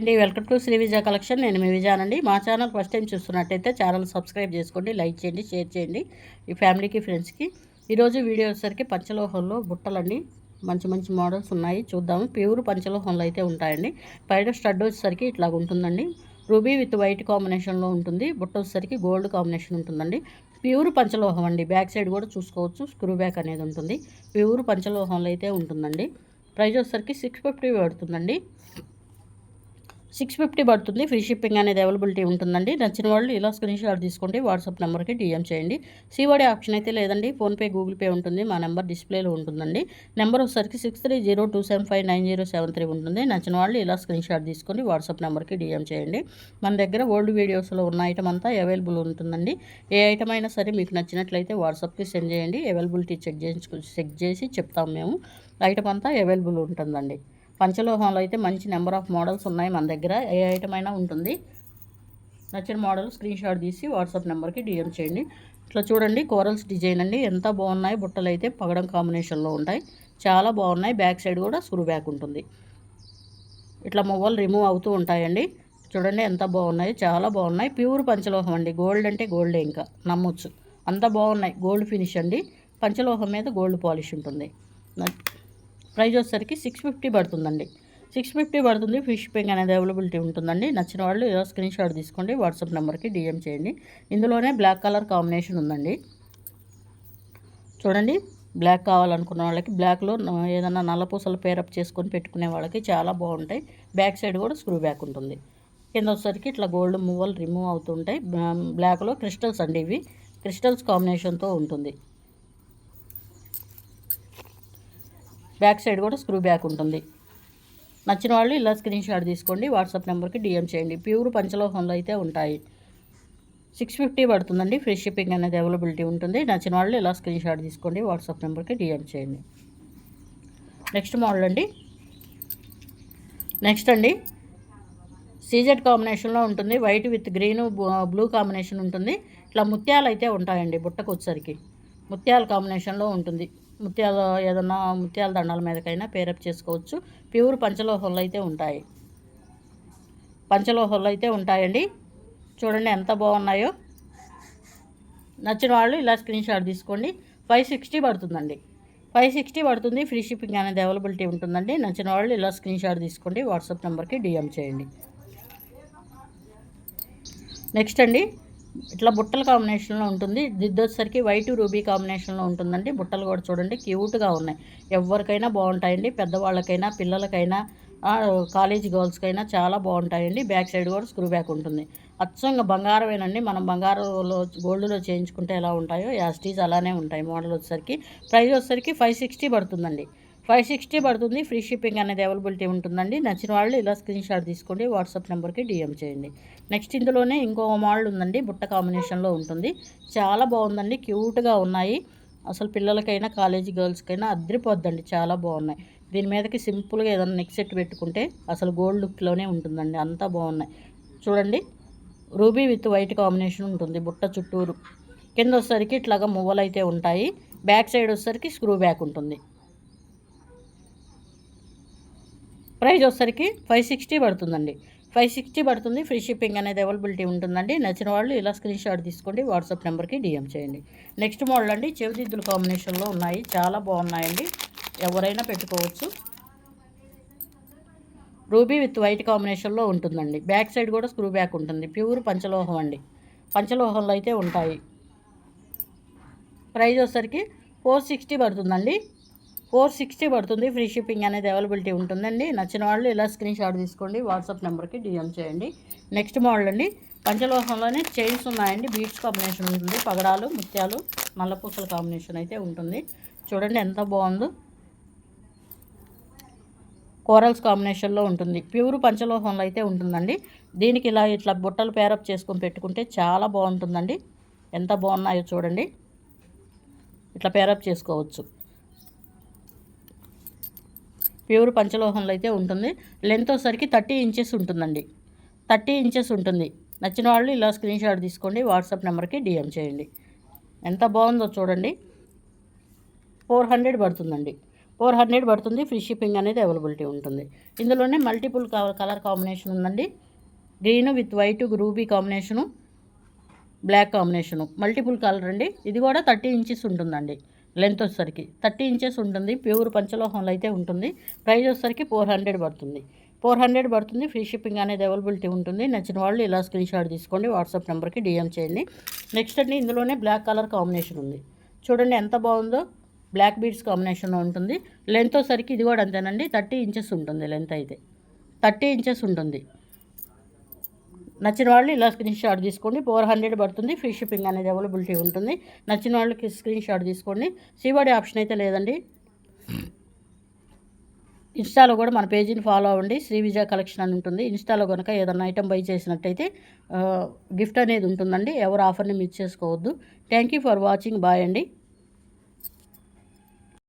అండి welcome to Sri Vijaya collection. నేను మీ విజయానండి మా ఛానల్ ఫస్ట్ టైం చూస్తున్నట్టయితే ఛానల్ సబ్స్క్రైబ్ చేసుకోండి లైక్ చేయండి షేర్ చేయండి ఈ ఫ్యామిలీకి ఫ్రెండ్స్కి. ఈరోజు వీడియో వచ్చేసరికి పంచలోహంలో బుట్టలండి మంచి మంచి మోడల్స్ ఉన్నాయి. చూద్దాము. ప్యూర్ పంచలోహంలో అయితే ఉంటాయండి. పైన స్టడ్ వచ్చేసరికి ఇట్లా ఉంటుందండి. రూబీ విత్ వైట్ కాంబినేషన్లో ఉంటుంది. బుట్ట వచ్చేసరికి గోల్డ్ కాంబినేషన్ ఉంటుందండి. ప్యూర్ పంచలోహం అండి. బ్యాక్ సైడ్ కూడా చూసుకోవచ్చు. స్క్రూ బ్యాక్ అనేది ఉంటుంది. ప్యూర్ పంచలోహంలో అయితే ఉంటుందండి. ప్రైస్ వచ్చేసరికి సిక్స్ ఫిఫ్టీ పడుతుందండి. సిక్స్ ఫిఫ్టీ పడుతుంది. ఫ్రీ షిప్పింగ్ అనేది అవైలబిలిటీ ఉంటుందండి. నచ్చిన వాళ్ళు ఇలా స్క్రీన్ షాట్ తీసుకోండి. వాట్సాప్ నెంబర్కి డిఎం చేయండి. సివడి ఆప్షన్ అయితే లేదండి. ఫోన్పే గూగుల్ పే ఉంటుంది. మా నెంబర్ డిస్ప్లేలో ఉంటుందండి. నెంబర్ వచ్చేసరికి six three zero two seven five nine zero seven three ఉంటుంది. నచ్చిన వాళ్ళు ఇలా స్క్రీన్ షాట్ తీసుకొని వాట్సాప్ నెంబర్కి డిఎం చేయండి. మన దగ్గర ఓల్డ్ వీడియోస్లో ఉన్న ఐటమ్ అంతా అవైలబుల్ ఉంటుందండి. ఏ ఐటమ్ అయినా సరే మీకు నచ్చినట్లయితే వాట్సాప్కి సెండ్ చేయండి. అవైలబిలిటీ చెక్ చేసి చెక్ చేసి చెప్తాం మేము. ఐటమ్ అంతా అవైలబుల్ ఉంటుందండి. పంచలోహంలో అయితే మంచి నెంబర్ ఆఫ్ మోడల్స్ ఉన్నాయి మన దగ్గర. ఏ ఐటమ్ అయినా ఉంటుంది. నచ్చిన మోడల్ స్క్రీన్ షాట్ తీసి వాట్సాప్ నెంబర్కి డిఎం చేయండి. ఇట్లా చూడండి కోరల్స్ డిజైన్ అండి. ఎంత బాగున్నాయి బుట్టలు అయితే పగడం కాంబినేషన్లో ఉంటాయి. చాలా బాగున్నాయి. బ్యాక్ సైడ్ కూడా సురు బ్యాక్ ఉంటుంది. ఇట్లా మొవ్వలు రిమూవ్ అవుతూ ఉంటాయండి. చూడండి ఎంత బాగున్నాయి చాలా బాగున్నాయి. ప్యూర్ పంచలోహం అండి. గోల్డ్ అంటే గోల్డే ఇంకా. నమ్మొచ్చు. అంత బాగున్నాయి. గోల్డ్ ఫినిష్ అండి. పంచలోహం మీద గోల్డ్ పాలిష్ ఉంటుంది. ప్రైజ్ వచ్చేసరికి సిక్స్ ఫిఫ్టీ పడుతుందండి. సిక్స్ ఫిఫ్టీ పడుతుంది ఫిష్ షిప్పింగ్ అనేది అవైలబిలిటీ ఉంటుందండి. నచ్చిన వాళ్ళు ఏదో స్క్రీన్ షాట్ తీసుకోండి వాట్సాప్ నెంబర్కి డిఎం చేయండి. ఇందులోనే బ్లాక్ కలర్ కాంబినేషన్ ఉందండి. చూడండి బ్లాక్ కావాలనుకున్న వాళ్ళకి బ్లాక్లో ఏదైనా నల్లపూసలు పేరప్ చేసుకొని పెట్టుకునే వాళ్ళకి చాలా బాగుంటాయి. బ్యాక్ సైడ్ కూడా స్క్రూ బ్యాక్ ఉంటుంది. కింద వచ్చేసరికి ఇట్లా గోల్డ్ మూవల్ రిమూవ్ అవుతుంటాయి. బ్లాక్లో క్రిస్టల్స్ అండి ఇవి. క్రిస్టల్స్ కాంబినేషన్తో ఉంటుంది. బ్యాక్ సైడ్ కూడా స్క్రూ బ్యాక్ ఉంటుంది. నచ్చిన వాళ్ళు ఇలా స్క్రీన్ షాట్ తీసుకోండి వాట్సాప్ నెంబర్కి డిఎం చేయండి. ప్యూర్ పంచలోహంలో అయితే ఉంటాయి. సిక్స్ ఫిఫ్టీ పడుతుందండి ఫ్రీ షిప్పింగ్ అనేది అవైలబిలిటీ ఉంటుంది. నచ్చిన వాళ్ళు ఇలా స్క్రీన్ షాట్ తీసుకోండి వాట్సాప్ నెంబర్కి డిఎం చేయండి. నెక్స్ట్ మోడల్ అండి. నెక్స్ట్ అండి. సీజెడ్ కాంబినేషన్లో ఉంటుంది white with green blue combination ఉంటుంది. ఇట్లా ముత్యాలు అయితే ఉంటాయండి బుట్టకు వచ్చేసరికి. ముత్యాల కాంబినేషన్లో ఉంటుంది. ముత్యాల ఏదన్నా ముత్యాల దండాల మీదకైనా పేరప్ చేసుకోవచ్చు. ప్యూర్ పంచలోహంలో అయితే ఉంటాయి. పంచలోహంలో అయితే ఉంటాయండి. చూడండి ఎంత బాగున్నాయో. నచ్చిన వాళ్ళు ఇలా స్క్రీన్ షాట్ తీసుకోండి. ఫైవ్ సిక్స్టీ పడుతుందండి. ఫైవ్ సిక్స్టీ పడుతుంది. ఫ్రీ షిప్పింగ్ అనేది అవైలబిలిటీ ఉంటుందండి. నచ్చిన వాళ్ళు ఇలా స్క్రీన్ షాట్ తీసుకోండి. వాట్సాప్ నెంబర్కి డిఎం చేయండి. నెక్స్ట్ అండి. ఇట్లా బుట్టల కాంబినేషన్లో ఉంటుంది. దిద్దు వచ్చేసరికి వైట్ రూబీ కాంబినేషన్లో ఉంటుందండి. బుట్టలు కూడా చూడండి క్యూట్గా ఉన్నాయి. ఎవరికైనా బాగుంటాయండి. పెద్దవాళ్ళకైనా పిల్లలకైనా కాలేజ్ గర్ల్స్కైనా చాలా బాగుంటాయండి. బ్యాక్ సైడ్ కూడా స్క్రూ బ్యాక్ ఉంటుంది. అచ్చంగా బంగారమేనండి. మనం బంగారంలో గోల్డ్లో చేయించుకుంటే ఎలా ఉంటాయో యాస్టీజ్ అలానే ఉంటాయి. మోడల్ వచ్చేసరికి ప్రైస్ వచ్చేసరికి ఫైవ్ సిక్స్టీ పడుతుందండి. ఫైవ్ సిక్స్టీ పడుతుంది. ఫ్రీ షిప్పింగ్ అనేది అవైలబిలిటీ ఉంటుందండి. నచ్చిన వాళ్ళు ఇలా స్క్రీన్ షాట్ తీసుకోండి. వాట్సాప్ నెంబర్కి డిఎం చేయండి. నెక్స్ట్ ఇందులోనే ఇంకో మోడల్ ఉందండి. బుట్ట కాంబినేషన్లో ఉంటుంది. చాలా బాగుందండి. క్యూట్గా ఉన్నాయి. అసలు పిల్లలకైనా కాలేజీ గర్ల్స్కైనా అద్దరిపోద్దండి. చాలా బాగున్నాయి. దీని మీదకి సింపుల్గా ఏదైనా నెక్ సెట్ పెట్టుకుంటే అసలు గోల్డ్ లుక్లోనే ఉంటుందండి. అంతా బాగున్నాయి. చూడండి. రూబీ విత్ వైట్ కాంబినేషన్ ఉంటుంది. బుట్ట చుట్టూరు. కింద వచ్చేసరికి ఇట్లాగా మువ్వలు అయితే ఉంటాయి. బ్యాక్ సైడ్ వచ్చేసరికి స్క్రూ బ్యాక్ ఉంటుంది. ప్రైజ్ వచ్చేసరికి ఫైవ్ సిక్స్టీ పడుతుందండి. ఫైవ్ సిక్స్టీ పడుతుంది. ఫ్రీ షిప్పింగ్ అనేది అవైలబిలిటీ ఉంటుందండి. నచ్చిన వాళ్ళు ఇలా స్క్రీన్ షాట్ తీసుకోండి. వాట్సాప్ నెంబర్కి డిఎం చేయండి. నెక్స్ట్ మోడల్ అండి. చెవిదిద్దుల కాంబినేషన్లో ఉన్నాయి. చాలా బాగున్నాయండి. ఎవరైనా పెట్టుకోవచ్చు. రూబీ విత్ వైట్ కాంబినేషన్లో ఉంటుందండి. బ్యాక్ సైడ్ కూడా స్క్రూ బ్యాక్ ఉంటుంది. ప్యూర్ పంచలోహం అండి. పంచలోహంలో అయితే ఉంటాయి. ప్రైజ్ వచ్చేసరికి ఫోర్ సిక్స్టీ పడుతుందండి. ఫోర్ సిక్స్టీ పడుతుంది ఫ్రీ షిప్పింగ్ అనేది అవైలబిలిటీ ఉంటుందండి. నచ్చిన వాళ్ళు ఇలా స్క్రీన్ షాట్ తీసుకోండి వాట్సాప్ నెంబర్కి డిఎం చేయండి. నెక్స్ట్ మోడల్ అండి పంచలోహంలోనే చైన్స్ ఉన్నాయండి. బీట్స్ కాంబినేషన్ ఉంటుంది పగడాలు ముత్యాలు మల్లపూసల కాంబినేషన్ అయితే ఉంటుంది. చూడండి ఎంత బాగుందో. కోరల్స్ కాంబినేషన్లో ఉంటుంది. ప్యూర్ పంచలోహంలో అయితే ఉంటుందండి. దీనికి ఇలా ఇట్లా బుట్టలు పేరప్ చేసుకొని పెట్టుకుంటే చాలా బాగుంటుందండి. ఎంత బాగున్నాయో చూడండి. ఇట్లా పేరప్ చేసుకోవచ్చు. ప్యూర్ పంచలోహంలో అయితే ఉంటుంది. లెంత్ వచ్చేసరికి థర్టీ ఇంచెస్ ఉంటుందండి. థర్టీ ఇంచెస్ ఉంటుంది. నచ్చిన వాళ్ళు ఇలా స్క్రీన్ షాట్ తీసుకోండి వాట్సాప్ నెంబర్కి డిఎం చేయండి. ఎంత బాగుందో చూడండి. ఫోర్ హండ్రెడ్ పడుతుందండి. ఫోర్ హండ్రెడ్ పడుతుంది. ఫ్రీ షిప్పింగ్ అనేది అవైలబిలిటీ ఉంటుంది. ఇందులోనే మల్టిపుల్ కలర్ కాంబినేషన్ ఉందండి. Green with white గ్రూబీ combination black combination multiple colour అండి. ఇది కూడా థర్టీ ఇంచెస్ ఉంటుందండి. లెంత్ వచ్చేసరికి థర్టీ ఇంచెస్ ఉంటుంది ప్యూర్ పంచలోహంలో అయితే ఉంటుంది. ప్రైస్ వచ్చేసరికి ఫోర్ హండ్రెడ్ పడుతుంది. ఫోర్ హండ్రెడ్ పడుతుంది ఫ్రీ షిప్పింగ్ అనేది అవైలబిలిటీ ఉంటుంది. నచ్చిన వాళ్ళు ఇలా స్క్రీన్ షాట్ తీసుకోండి వాట్సాప్ నెంబర్కి డిఎం చేయండి. నెక్స్ట్ అండి ఇందులోనే బ్లాక్ కలర్ కాంబినేషన్ ఉంది. చూడండి ఎంత బాగుందో బ్లాక్ బీడ్స్ కాంబినేషన్ ఉంటుంది. లెంత్ వచ్చేసరికి ఇది కూడా అంతేనండి థర్టీ ఇంచెస్ ఉంటుంది లెంత్ అయితే. థర్టీ ఇంచెస్ ఉంటుంది. నచ్చిన వాళ్ళు ఇలా స్క్రీన్ షాట్ తీసుకోండి. ఫోర్ హండ్రెడ్ పడుతుంది. ఫ్రీ షిప్పింగ్ అనేది అవైలబిలిటీ ఉంటుంది. నచ్చిన వాళ్ళకి స్క్రీన్ షాట్ తీసుకోండి. సీబడి ఆప్షన్ అయితే లేదండి. ఇన్స్టాలో కూడా మన పేజీని ఫాలో అవ్వండి. శ్రీ విజయ కలెక్షన్ అని ఉంటుంది. ఇన్స్టాలో కనుక ఏదైనా ఐటమ్ బై చేసినట్టయితే గిఫ్ట్ అనేది ఉంటుందండి. ఎవరు ఆఫర్ని మిస్ చేసుకోవద్దు. Thank you for watching bye అండి.